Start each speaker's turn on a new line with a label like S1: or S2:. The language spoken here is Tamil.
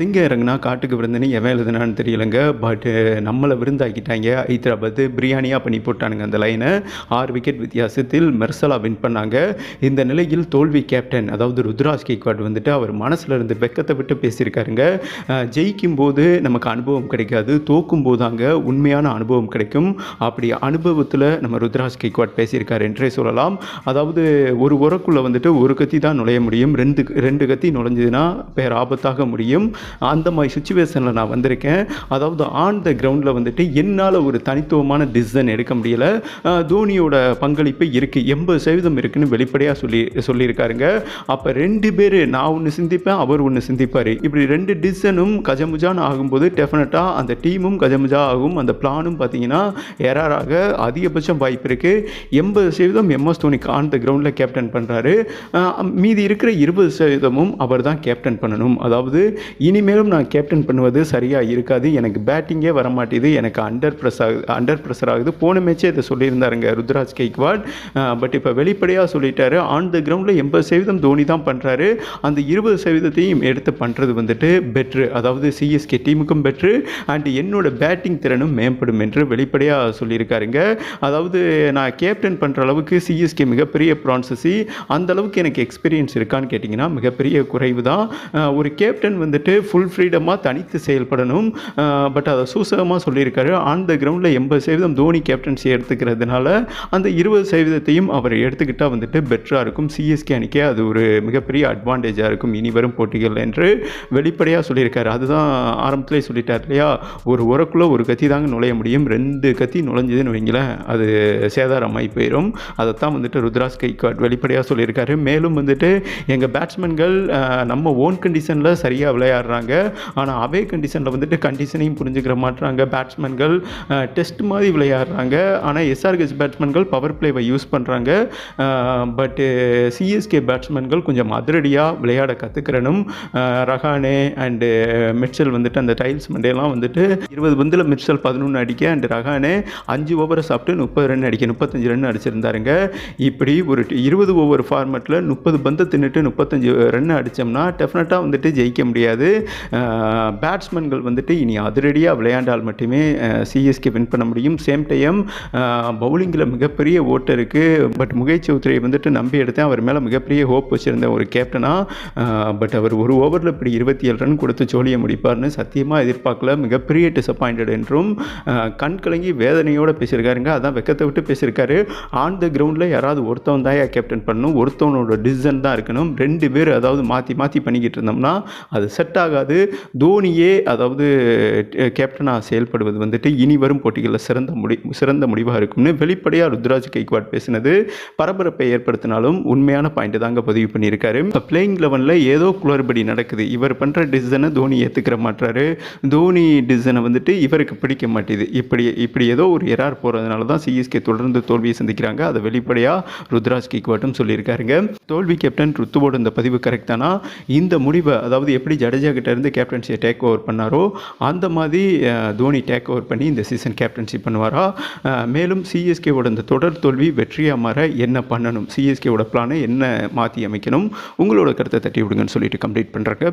S1: சிங்கம் இறங்குனா காட்டுக்கு விருந்துன்னு எவன் எழுதுனான்னு தெரியலங்க பட்டு நம்மளை விருந்தாக்கிட்டாங்க. ஹைதராபாத் பிரியாணியாக பண்ணி போட்டானுங்க அந்த லைனை ஆறு விக்கெட் வித்தியாசத்தில் மெர்சலா வின் பண்ணாங்க. இந்த நிலையில் தோல்வி கேப்டன் அதாவது ருத்ராஜ் கேக்வாட் வந்துட்டு அவர் மனசில் இருந்து வெக்கத்தை விட்டு பேசியிருக்காருங்க. ஜெயிக்கும் போது நமக்கு அனுபவம் கிடைக்காது தோக்கும் போதாங்க உண்மையான அனுபவம் கிடைக்கும். அப்படி அனுபவத்தில் நம்ம ருத்ராஜ் கேக்வாட் பேசியிருக்காரு என்றே சொல்லலாம். அதாவது ஒரு உரக்குள்ளே வந்துட்டு ஒரு கத்தி தான் நுழைய முடியும். ரெண்டு ரெண்டு கத்தி நுழைஞ்சதுன்னா பேர் ஆபத்தாக முடியும். அந்த மாதிரி சுச்சுவேஷனில் நான் வந்திருக்கேன். அதாவது ஆன் த கிரவுண்டில் வந்துட்டு என்னால் ஒரு தனித்துவமான டிசிஷன் எடுக்க முடியல. தோனியோட பங்களிப்பு இருக்குது எண்பது சதவீதம் இருக்குதுன்னு வெளிப்படையாக சொல்லி சொல்லியிருக்காருங்க. அப்போ ரெண்டு பேர் நான் ஒன்று சிந்திப்பேன் அவர் ஒன்று சிந்திப்பார். இப்படி ரெண்டு டிசிஷனும் கஜமுஜான்னு ஆகும்போது டெஃபினட்டாக அந்த டீமும் கஜமுஜா ஆகும். அந்த பிளானும் பார்த்தீங்கன்னா எராராக அதிகபட்சம் வாய்ப்பு இருக்குது எண்பது சதவீதம் எம்எஸ் தோனி ஆன் த கிரவுண்டில் கேப்டன் பண்ணுறாரு மீதி இருக்கிற இருபது சதவீதமும் அவர் தான் கேப்டன் பண்ணணும். அதாவது இனி இனிமேலும் நான் கேப்டன் பண்ணுவது சரியாக இருக்காது. எனக்கு பேட்டிங்கே வர மாட்டேது எனக்கு அண்டர் ப்ரெஸ் ஆகுது அண்டர் ப்ரெஷர் ஆகுது. போன மேட்சே இதை சொல்லியிருந்தாருங்க ருத்ராஜ் கெய்க்வாட். பட் இப்போ வெளிப்படையாக சொல்லிட்டாரு. ஆன் த கிரவுண்டில் எண்பது சதவீதம் தோனி தான் பண்ணுறாரு அந்த இருபது சதவீதத்தையும் எடுத்து பண்ணுறது வந்துட்டு பெட்ரு அதாவது சிஎஸ்கே டீமுக்கும் பெட்ரு அண்ட் என்னோட பேட்டிங் திறனும் மேம்படும் என்று வெளிப்படையாக சொல்லியிருக்காருங்க. அதாவது நான் கேப்டன் பண்ணுற அளவுக்கு சிஎஸ்கே மிகப்பெரிய ப்ரான்சஸி அந்த அளவுக்கு எனக்கு எக்ஸ்பீரியன்ஸ் இருக்கான்னு கேட்டிங்கன்னா மிகப்பெரிய குறைவு தான் ஒரு கேப்டன் வந்துட்டு ஃபுல் ஃப்ரீடமாக தனித்து செயல்படணும். பட் அதை சூசகமாக சொல்லியிருக்காரு. ஆன் த கிரவுண்டில் எண்பது சதவீதம் தோனி கேப்டன்சி எடுத்துக்கிறதுனால அந்த இருபது சதவீதத்தையும் அவர் எடுத்துக்கிட்டால் வந்துட்டு பெட்டராக இருக்கும். சிஎஸ்கே அணிக்கே அது ஒரு மிகப்பெரிய அட்வான்டேஜாக இருக்கும். இனி வரும் போட்டிகள் என்று வெளிப்படையாக சொல்லியிருக்காரு. அதுதான் ஆரம்பத்திலே சொல்லிட்டார் இல்லையா? ஒரு உரக்குள்ளே ஒரு கத்தி தாங்க நுழைய முடியும். ரெண்டு கத்தி நுழைஞ்சதுன்னு வைங்களேன் அது சேதாரமாகி போயிடும் அதைத்தான் வந்துட்டு ருத்ராஸ் கைகாட் வெளிப்படையாக சொல்லியிருக்காரு. மேலும் வந்துட்டு எங்கள் பேட்ஸ்மேன்கள் நம்ம ஓன் கண்டிஷனில் சரியாக விளையாடுறாங்க ஆனால் அவே கண்டிஷனில் வந்துட்டு கண்டிஷனையும் புரிஞ்சுக்கிற மாட்டுறாங்க. பேட்ஸ்மேன்கள் டெஸ்ட் மாதிரி விளையாடுறாங்க. ஆனால் எஸ்ஆர்கெஸ் பேட்ஸ்மேன்கள் பவர் பிளேவை யூஸ் பண்ணுறாங்க பட்டு சிஎஸ்கே பேட்ஸ்மேன்கள் கொஞ்சம் அதிரடியாக விளையாட கற்றுக்கிறனும் ரஹானே அண்டு மிட்சல் வந்துட்டு அந்த டைல்ஸ் மண்டேலாம் வந்துட்டு இருபது பந்தில் மிட்சல் பதினொன்று அடிக்க அண்ட் ரஹானே அஞ்சு ஓவரை சாப்பிட்டு முப்பது ரன் அடிக்க முப்பத்தஞ்சு ரன் அடிச்சிருந்தாருங்க. இப்படி ஒரு இருபது ஓவர் ஃபார்மெட்டில் முப்பது பந்தை தின்னுட்டு முப்பத்தஞ்சு ரன் அடித்தோம்னா டெஃபினட்டாக வந்துட்டு ஜெயிக்க முடியாது. பேட்ஸ்மேன்கள் வந்துட்டு இனி அதிரடியாக விளையாண்டால் மட்டுமே சிஎஸ்கே வின் பண்ண முடியும். சேம் டைம் பவுலிங்கில் மிகப்பெரிய ஓட்டு இருக்குது பட் முகேஷ் சௌத்ரியை வந்துட்டு நம்பி எடுத்தேன். அவர் மேலே மிகப்பெரிய ஹோப் வச்சுருந்தேன் ஒரு கேப்டனாக பட் அவர் ஒரு ஓவரில் இப்படி இருபத்தி ஏழு ரன் கொடுத்து ஜோலியை முடிப்பார்னு சத்தியமாக எதிர்பார்க்கல. மிகப்பெரிய டிசப்பாயிண்டட் என்றும் கண் கலங்கி வேதனையோடு பேசியிருக்காருங்க. அதான் வெக்கத்தை விட்டு பேசியிருக்காரு. ஆன் த கிரவுண்டில் யாராவது ஒருத்தவன் தான் கேப்டன் பண்ணணும்? ஒருத்தவனோட டிசிஷன் தான் இருக்கணும். ரெண்டு பேர் அதாவது மாற்றி மாற்றி பண்ணிக்கிட்டு இருந்தோம்னா அது செட் ஆகாது. தோனியே அதாவது கேப்டனாக செயல்படுவது வந்துட்டு இனி வரும் போட்டிகளில் சிறந்த முடி சிறந்த முடிவாக இருக்கும்னு வெளிப்படையாக ருத்ராஜ் கைக்வாட் பேசினது. பரபரப்பை ஏற்படுத்தினாலும் உண்மையான பாயிண்ட் தாங்க பதிவு பண்ணியிருக்காரு. இப்போ பிளேயிங் லெவனில் ஏதோ குளறுபடி நடக்குது. இவர் பண்ணுற டிசிஷனை தோனி ஏற்றுக்கிற மாட்டாரு தோனி டிசிஷனை வந்துட்டு இவருக்கு பிடிக்க மாட்டேது. இப்படி இப்படி ஏதோ ஒரு எரார் போகிறதுனால தான் சிஎஸ்கே தொடர்ந்து தோல்வியை சந்திக்கிறாங்க. அதை வெளிப்படையாக ருத்ராஜ் கிக்வாட்டும் சொல்லியிருக்காருங்க. தோல்வி கேப்டன் ருத்துவோட இந்த பதிவு கரெக்டானா இந்த முடிவை அதாவது எப்படி ஜடேஜா இருந்து கேப்டன்சியை டேக் ஓவர் பண்ணாரோ அந்த மாதிரி தோனி டேக் ஓவர் பண்ணி இந்த சீசன் கேப்டன்சி பண்ணுவாரா? மேலும் சிஎஸ்கேவோட இந்த தொடர் தோல்வி வெற்றியாக மாற என்ன பண்ணணும்? சிஎஸ்கேவோட பிளானை என்ன மாற்றி அமைக்கணும்? உங்களோட கருத்தை தட்டி விடுங்கன்னு சொல்லிட்டு கம்ப்ளீட் பண்ணுறேங்க